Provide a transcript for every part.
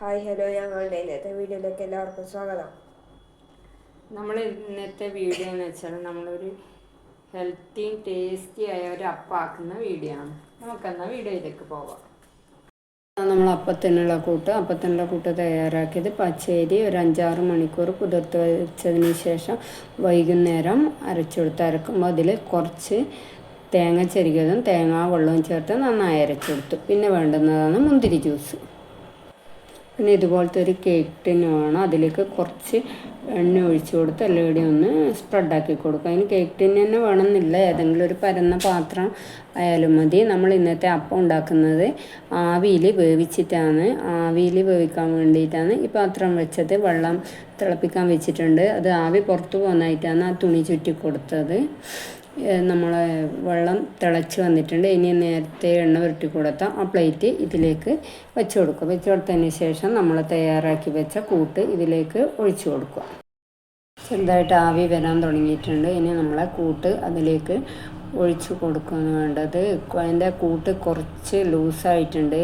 Hi hello ഞങ്ങളുടെ ഇന്നത്തെ വീഡിയോയിലേക്ക് എല്ലാവർക്കും സ്വാഗതം. നമ്മൾ ഇന്നത്തെ വീഡിയോ എന്ന് വെച്ചാൽ നമ്മളൊരു ഹെൽത്തിയും ടേസ്റ്റി ആയ ഒരു അപ്പാക്കുന്ന വീഡിയോ ആണ്. നമുക്കെന്നാൽ വീഡിയോയിലേക്ക് പോവാം. നമ്മൾ അപ്പത്തിനുള്ള കൂട്ട്. അപ്പത്തിനുള്ള കൂട്ട് തയ്യാറാക്കിയത് പച്ചേരി ഒരു അഞ്ചാറ് മണിക്കൂർ കുതിർത്ത് വെച്ചതിന് ശേഷം വൈകുന്നേരം അരച്ചെടുത്ത് അരക്കുമ്പോൾ അതിൽ കുറച്ച് തേങ്ങ ചെരുകിയതും തേങ്ങാ വെള്ളവും ചേർത്ത് നന്നായി അരച്ചെടുത്തു പിന്നെ വേണ്ടുന്നതാണ് മുന്തിരി ജ്യൂസ്. പിന്നെ ഇതുപോലത്തെ ഒരു കേക്ക് ടിന് വേണം അതിലേക്ക് കുറച്ച് എണ്ണ ഒഴിച്ചു കൊടുത്ത് എല്ലാവരുടെയും ഒന്ന് സ്പ്രെഡാക്കി കൊടുക്കുക. അതിന് കേക്ക് ടിന് തന്നെ വേണമെന്നില്ല. ഏതെങ്കിലും ഒരു പരന്ന പാത്രം ആയാലും മതി. നമ്മൾ ഇന്നത്തെ അപ്പം ഉണ്ടാക്കുന്നത് ആവിയിൽ വേവിച്ചിട്ടാണ്. ആവിയിൽ വേവിക്കാൻ വേണ്ടിയിട്ടാണ് ഈ പാത്രം വെച്ചത്. വെള്ളം തിളപ്പിക്കാൻ വെച്ചിട്ടുണ്ട്. അത് ആവി പുറത്തു പോകുന്നതായിട്ടാണ് ആ തുണി ചുറ്റി കൊടുത്തത്. നമ്മൾ വെള്ളം തിളച്ച് വന്നിട്ടുണ്ട്. ഇനി നേരത്തെ എണ്ണ പുരട്ടി കൊടുത്ത ആ പ്ലേറ്റ് ഇതിലേക്ക് വെച്ച് കൊടുക്കുക. വെച്ച് കൊടുത്തതിന് ശേഷം നമ്മൾ തയ്യാറാക്കി വെച്ച കൂട്ട് ഇതിലേക്ക് ഒഴിച്ചു കൊടുക്കുക. ചെറുതായിട്ട് ആവി വരാൻ തുടങ്ങിയിട്ടുണ്ട്. ഇനി നമ്മളെ കൂട്ട് അതിലേക്ക് ഒഴിച്ചു കൊടുക്കുകയാണ് വേണ്ടത്. അതിന്റെ കൂട്ട് കുറച്ച് ലൂസായിട്ടുണ്ട്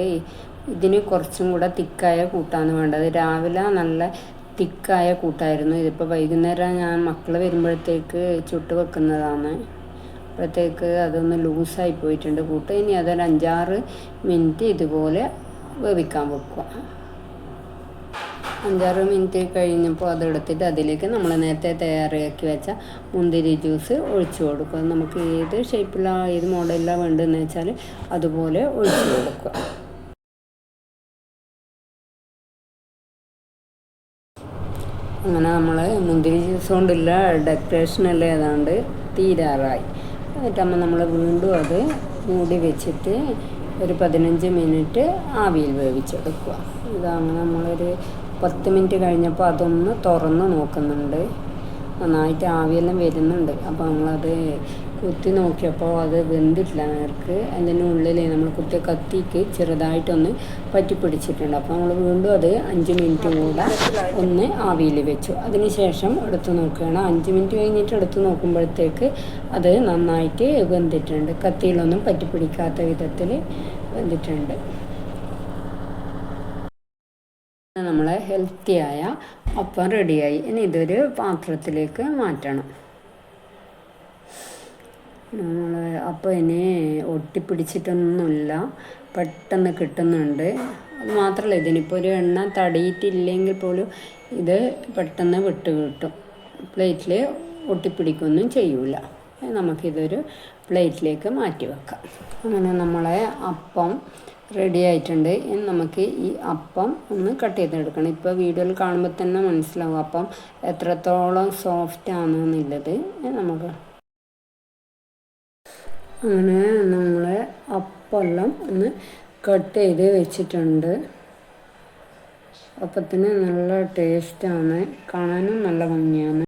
ഇതിന് കുറച്ചും കൂടെ തിക്കായ കൂട്ടാണ് വേണ്ടത്. രാവിലെ നല്ല തിക്കായ കൂട്ടായിരുന്നു. ഇതിപ്പോൾ വൈകുന്നേരം ഞാൻ മക്കൾ വരുമ്പോഴത്തേക്ക് ചുട്ട് വെക്കുന്നതാണ്. അപ്പോഴത്തേക്ക് അതൊന്ന് ലൂസായി പോയിട്ടുണ്ട്. കൂട്ട് ഇനി അതൊരു അഞ്ചാറ് മിനിറ്റ് ഇതുപോലെ വേവിക്കാൻ വെക്കുക. അഞ്ചാറ് മിനിറ്റ് കഴിഞ്ഞപ്പോൾ അതെടുത്തിട്ട് അതിലേക്ക് നമ്മൾ നേരത്തെ തയ്യാറാക്കി വെച്ച മുന്തിരി ജ്യൂസ് ഒഴിച്ചു കൊടുക്കുക. നമുക്ക് ഏത് ഷേപ്പിലാണ് ഏത് മോഡലിലാണ് വേണ്ടതെന്ന് വെച്ചാൽ അതുപോലെ ഒഴിച്ചു കൊടുക്കുക. അങ്ങനെ നമ്മൾ മുന്തിരി ജ്യൂസ് കൊണ്ടില്ല ഡെക്കറേഷനെല്ലാം ഏതാണ്ട് തീരാറായി. എന്നിട്ടാകുമ്പോൾ നമ്മൾ വീണ്ടും അത് മൂടി വെച്ചിട്ട് ഒരു പതിനഞ്ച് മിനിറ്റ് ആവിയിൽ വേവിച്ചെടുക്കുക ഇതങ്ങനെ നമ്മളൊരു പത്ത് മിനിറ്റ് കഴിഞ്ഞപ്പോൾ അതൊന്ന് തുറന്ന് നോക്കുന്നുണ്ട്. നന്നായിട്ട് ആവിയെല്ലാം വരുന്നുണ്ട്. അപ്പോൾ നമ്മളത് കുത്തി നോക്കിയപ്പോൾ അത് വെന്തിട്ടില്ല നേർക്ക്. അതിന്റെ ഉള്ളിൽ നമ്മൾ കുത്തിയ കത്തിക്ക് ചെറുതായിട്ടൊന്ന് പറ്റി പിടിച്ചിട്ടുണ്ട് അപ്പോൾ നമ്മൾ വീണ്ടും അത് അഞ്ച് മിനിറ്റ് കൂടെ ഒന്ന് ആവിയിൽ വെച്ചു. അതിന് ശേഷം എടുത്ത് നോക്കുകയാണ്. അഞ്ച് മിനിറ്റ് കഴിഞ്ഞിട്ട് എടുത്ത് നോക്കുമ്പോഴത്തേക്ക് അത് നന്നായിട്ട് വെന്തിട്ടുണ്ട്. കത്തിയിലൊന്നും പറ്റി പിടിക്കാത്ത വിധത്തിൽ വെന്തിട്ടുണ്ട്. നമ്മളെ ഹെൽത്തിയായ അപ്പം റെഡിയായി ഇനി ഇതൊരു പാത്രത്തിലേക്ക് മാറ്റണം. നമ്മൾ അപ്പോൾ ഇനി ഒട്ടിപ്പിടിച്ചിട്ടൊന്നുമില്ല. പെട്ടെന്ന് കിട്ടുന്നുണ്ട്. അത് മാത്രമല്ല ഇതിനിപ്പോൾ ഒരു എണ്ണ തടിയിട്ടില്ലെങ്കിൽ പോലും ഇത് പെട്ടെന്ന് വിട്ട് കിട്ടും. പ്ലേറ്റിൽ ഒട്ടിപ്പിടിക്കൊന്നും ചെയ്യൂല. നമുക്കിതൊരു പ്ലേറ്റിലേക്ക് മാറ്റി വെക്കാം. അങ്ങനെ നമ്മളെ അപ്പം റെഡി ആയിട്ടുണ്ട്. ഇനി നമുക്ക് ഈ അപ്പം ഒന്ന് കട്ട് ചെയ്തെടുക്കണം. ഇപ്പോൾ വീഡിയോയിൽ കാണുമ്പോൾ തന്നെ മനസ്സിലാവും അപ്പം എത്രത്തോളം സോഫ്റ്റ് ആണെന്നുള്ളത്. നമുക്ക് അങ്ങനെ നമ്മൾ അപ്പെല്ലാം ഒന്ന് കട്ട് ചെയ്ത് വെച്ചിട്ടുണ്ട്. അപ്പത്തിന് നല്ല ടേസ്റ്റാണ് കാണാനും നല്ല ഭംഗിയാണ്.